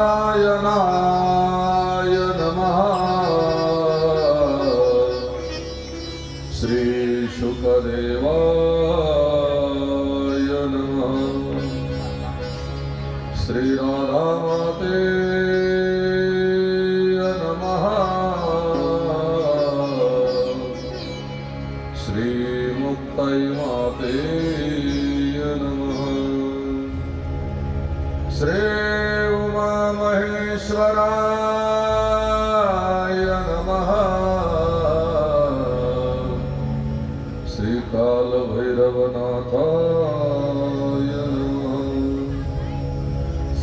नारायणाय महेश्वराय नमः। श्रीकालभैरवनाथाय नमः।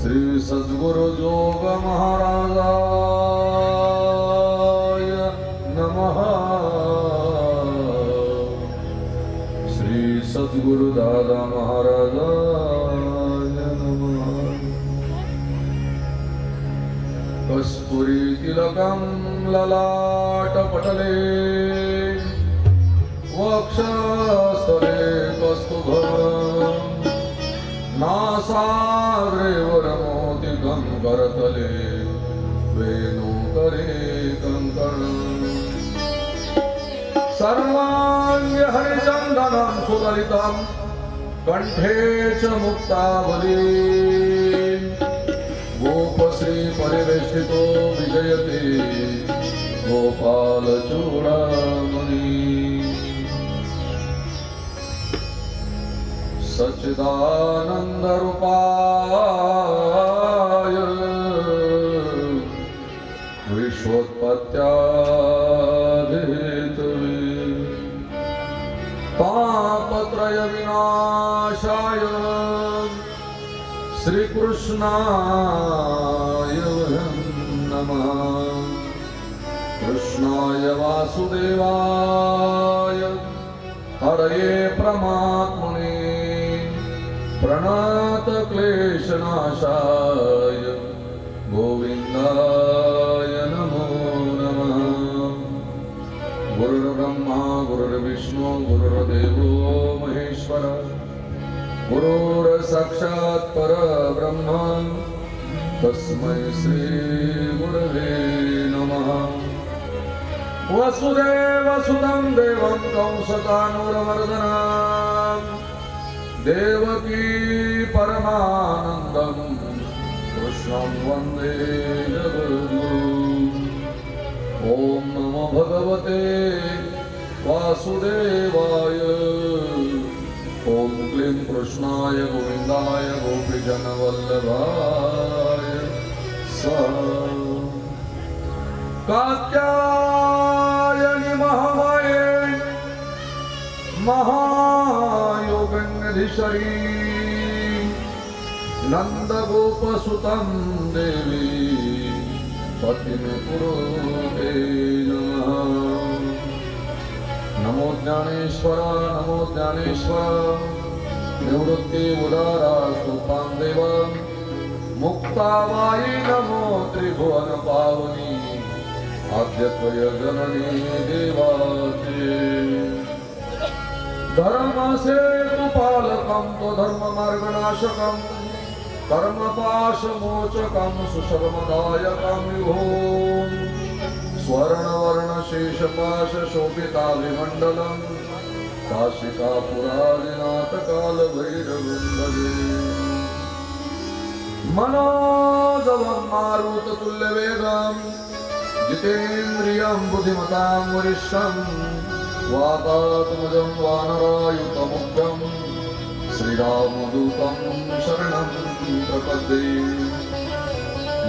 श्री सद्गुरु जोग महाराजाय नमः। श्री सद्गुरु कस्तुरी तिलकं ललाटपटले वक्षस्थले कस्तुभम् नासाग्रे वरमोतिकं करतले वेणुकरे कङ्कणम् सर्वाङ्ग्य हरिचन्दनं सुललितं। कण्ठे च मुक्तावली। गोपालचूडामणि सच्चिदानन्दरूपाय विश्वोत्पत्त्यादिहेतवे पापत्रयविनाशाय श्रीकृष्णाय नमः। कृष्णाय वासुदेवाय हरये प्रमात्मने प्रणतक्लेशनाशाय गोविन्दाय नमो नमः। गुरुर्ब्रह्मा गुरुर्विष्णु गुरुर्देवो महेश्वर गुरुर्साक्षात् परब्रह्म। तस्मै श्रीगुरवे नमः वसुदेवसुतं देवं कंसकानुरमर्दनाम् देवकी परमानन्दं कृष्णं वन्दे जगद्गुरुम् ॐ नमो भगवते वासुदेवाय ॐ क्लीं कृष्णाय गोविन्दाय गोपीजनवल्लभाय स्वाहा कात्यायनि महायोगन्यधीश्वरी नन्दगोपसुतं देवी पतिमे कुरु नमः। नमो ज्ञानेश्वर नमो ज्ञानेश्वर। निवृत्ति उदारा सुपां देव। मुक्ताबाई नमो त्रिभुवन पावनी। आद्यत्वय जननी देवाचे। धर्मसे तु पालकं तु धर्ममार्गनाशकं कर्मपाशमोचकं सुशर्मदायकं विभो स्वर्णवर्णशेषपाशशोभिताभिमण्डलं काशिकापुरादिनाथकालभैरवं भजे मनोजवं मारुततुल्यवेगं जितेन्द्रियं बुद्धिमतां वरिष्ठं वातात्मजं वानरायुतमुख्यं श्रीरामदूतं शरणं प्रपद्ये।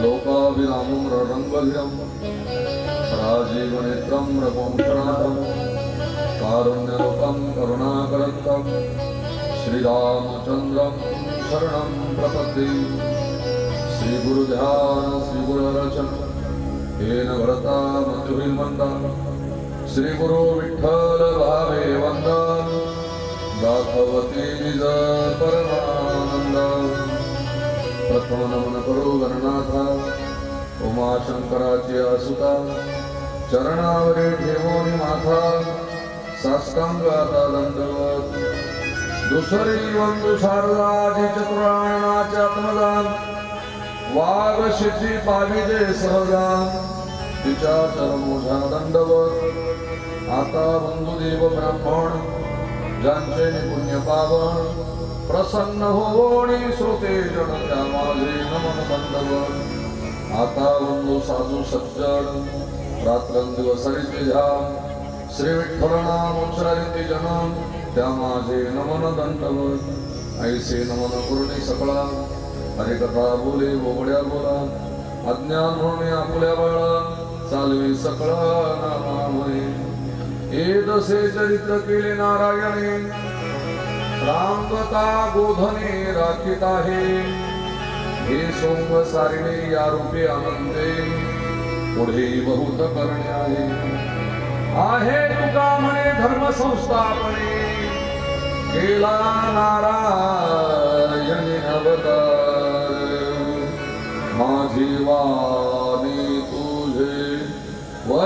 लोकाभिरामं रङ्गधिरं राजीवनेत्रं रघुवंशनाथं कारुण्यलोकं करुणाकरन्तं श्रीरामचन्द्रं शरणं प्रपद्ये। श्रीगुरुध्यान श्रीगुरुरचन येन भरता मधुभिर्मन्दा। श्री गुरु विठ्ठल भावे वंदन दाखवती निज परमानंद प्रथम नमन करो गणनाथा। उमाशंकराची असुता चरणावरी ठेवून माथा साष्टांगाता दंडवत दुसरी वंदू शारदाची चतुरायणाचे आत्मदान। वाघ शिची पाविजे सहदान तिच्या चरमोझा दंडवत आता बंधुदेव ब्राह्मण ज्यांचे पुण्य पावन प्रसन्न होवणी श्रोते जन त्या माझे नमन दंडवत आता बंधू साधू सज्जन रात्रंदिवस हरिते ध्यान श्री विठ्ठल नाम उच्चारिते जन त्या माझे नमन दंडवत ऐसे नमन पूर्णी सकळा हरिकथा बोले बोबड्या बोला अज्ञान म्हणून आपल्या बाळा चालवे सकळा नामामुळे हे दसे चरित्र केले नारायणे. रामकथा गोधने राखीत आहे. हे सोंग सारिणे या रूपे आनंदे. पुढे बहुत करणे आहे. आहे तुका म्हणे धर्म संस्थापने. केला नारायण अवतार. माझी वा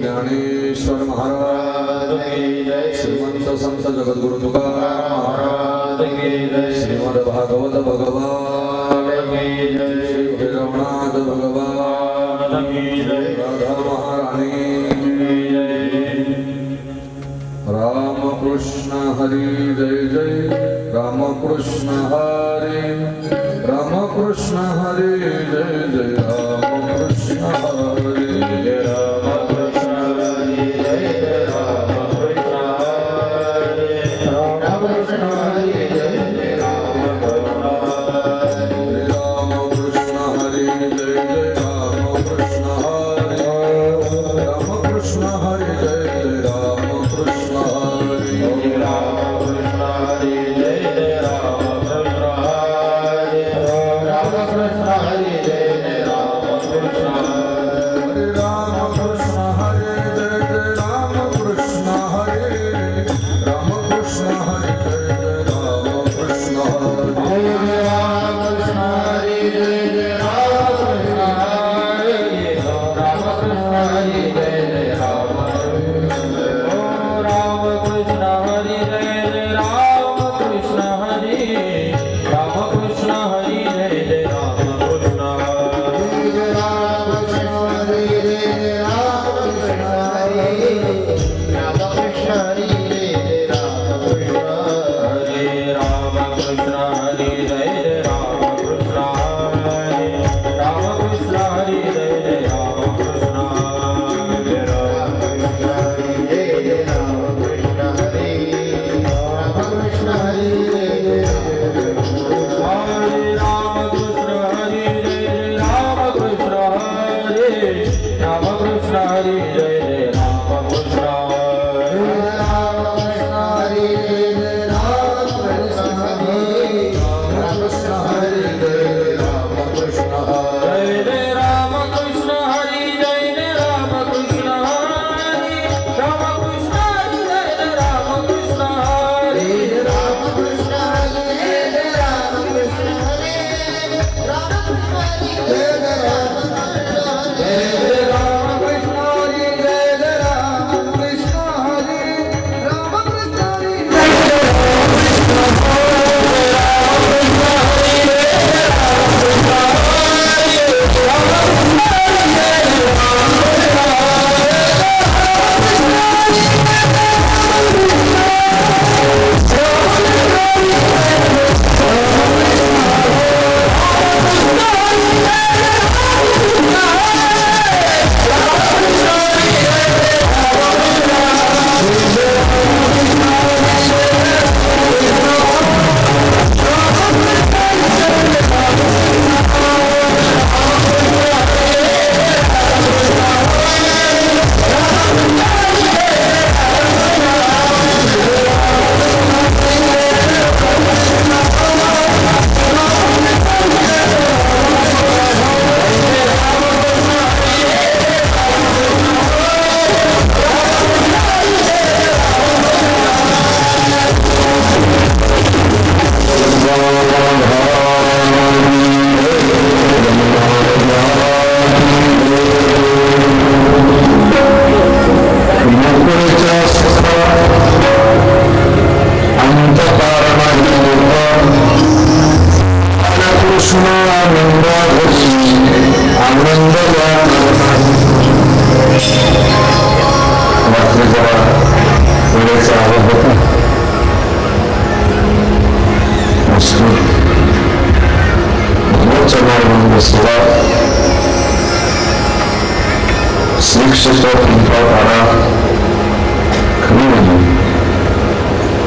ज्ञानेश्वर महाराज श्रीमंत संत जगद्गुरु तुकाराम महाराज श्रीमद भागवत भगवान श्री रमणाथ भगवान राधा महाराणी रामकृष्ण हरी जय जय। रामकृष्ण हरे। रामकृष्ण हरे जय जय।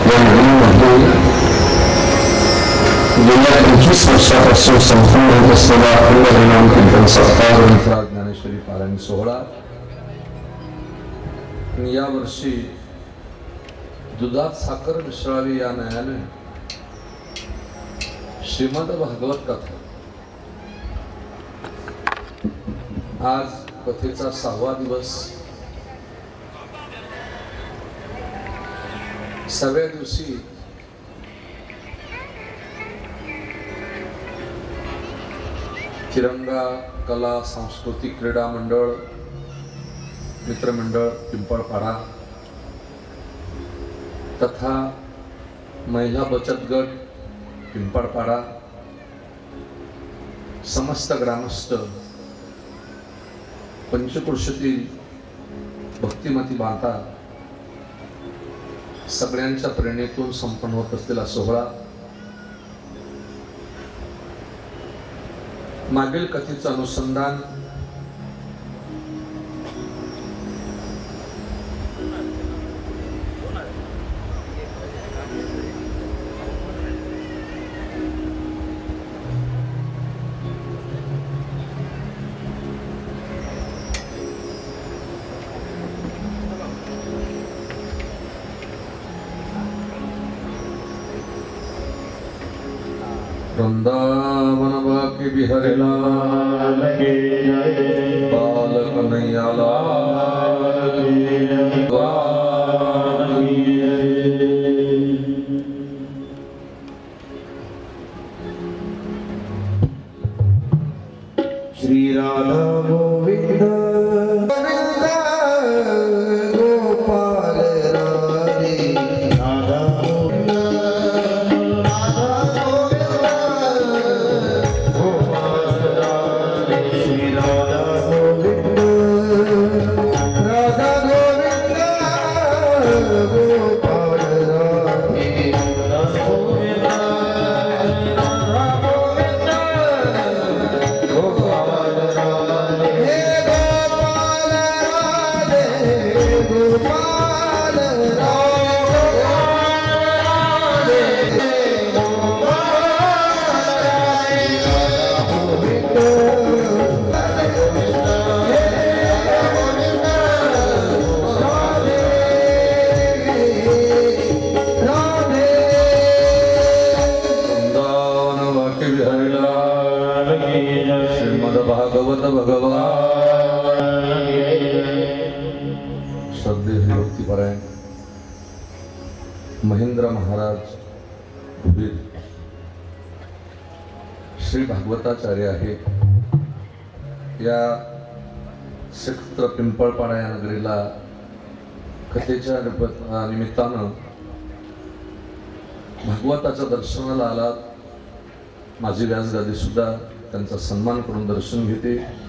या नगरीमध्ये गेल्या पंचवीस वर्षापासून होत असलेला अखंड हरिनाम कीर्तन सप्ताह ज्ञानेश्वरी पारायण सोहळा यावर्षी दुधात साखर मिसळावी या न्यायाने श्रीमद भागवत कथा आज कथेचा सहावा दिवस सहाव्या दिवशी तिरंगा कला सांस्कृतिक क्रीडा मंडळ मित्रमंडळ पिंपळपाडा तथा महिला बचत गट पिंपळपाडा समस्त ग्रामस्थ पंचकृषीतील भक्तिमती माता सगळ्यांच्या प्रेरणेतून संपन्न होत असलेला सोहळा. मागील कथेचं अनुसंधान वृंदावन बाकी बिहारी लाल बाल कन्हैया लाल भगवान। श्रद्धे भक्तीपरायण महेंद्र महाराज भुबीर श्री भागवताचार्य आहे या श्रीक्षेत्र पिंपळपाडा या नगरीला कथेच्या निमित्तानं भागवताच्या दर्शनाला आलात. माझी व्यासगादी सुद्धा त्यांचा सन्मान करून दर्शन घेते.